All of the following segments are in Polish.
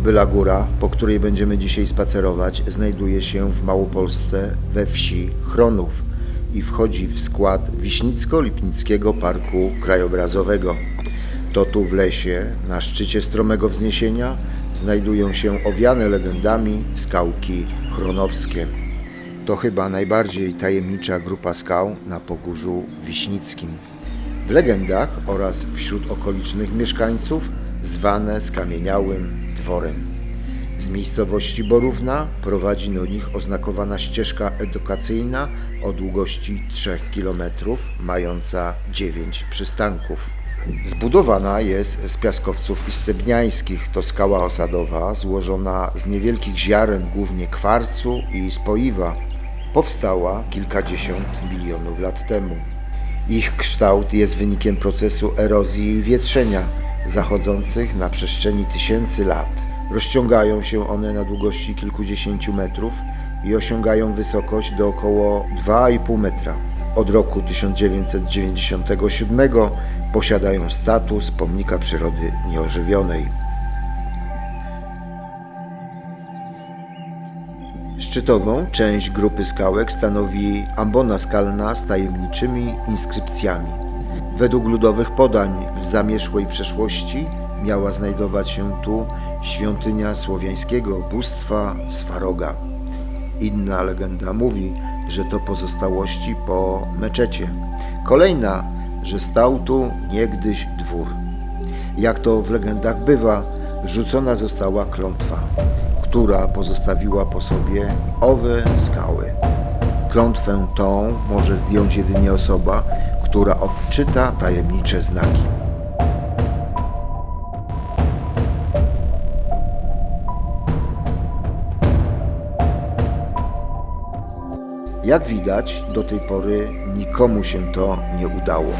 Kobyla Góra, po której będziemy dzisiaj spacerować, znajduje się w Małopolsce we wsi Chronów i wchodzi w skład Wiśnicko-Lipnickiego Parku Krajobrazowego. To tu w lesie, na szczycie stromego wzniesienia, znajdują się owiane legendami skałki chronowskie. To chyba najbardziej tajemnicza grupa skał na Pogórzu Wiśnickim. W legendach oraz wśród okolicznych mieszkańców zwane skamieniałym dworem. Z miejscowości Borówna prowadzi do nich oznakowana ścieżka edukacyjna o długości 3 km, mająca 9 przystanków. Zbudowana jest z piaskowców istebniańskich. To skała osadowa złożona z niewielkich ziaren, głównie kwarcu i spoiwa. Powstała kilkadziesiąt milionów lat temu. Ich kształt jest wynikiem procesu erozji i wietrzenia zachodzących na przestrzeni tysięcy lat. Rozciągają się one na długości kilkudziesięciu metrów i osiągają wysokość do około 2,5 metra. Od roku 1997 posiadają status pomnika przyrody nieożywionej. Szczytową część grupy skałek stanowi ambona skalna z tajemniczymi inskrypcjami. Według ludowych podań w zamierzchłej przeszłości miała znajdować się tu świątynia słowiańskiego bóstwa Swaroga. Inna legenda mówi, że to pozostałości po meczecie. Kolejna, że stał tu niegdyś dwór. Jak to w legendach bywa, rzucona została klątwa, która pozostawiła po sobie owe skały. Klątwę tą może zdjąć jedynie osoba, która odczyta tajemnicze znaki. Jak widać, do tej pory nikomu się to nie udało.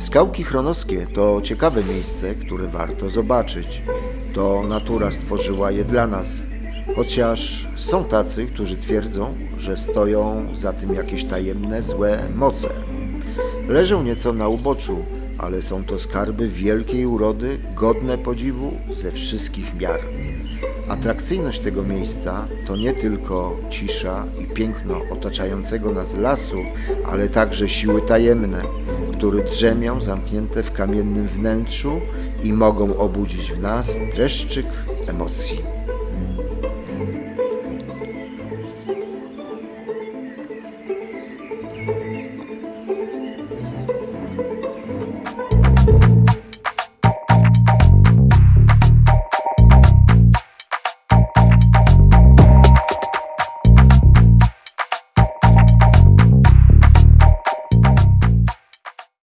Skałki chronowskie to ciekawe miejsce, które warto zobaczyć. To natura stworzyła je dla nas. Chociaż są tacy, którzy twierdzą, że stoją za tym jakieś tajemne, złe moce. Leżą nieco na uboczu, ale są to skarby wielkiej urody, godne podziwu ze wszystkich miar. Atrakcyjność tego miejsca to nie tylko cisza i piękno otaczającego nas lasu, ale także siły tajemne, które drzemią zamknięte w kamiennym wnętrzu i mogą obudzić w nas dreszczyk emocji.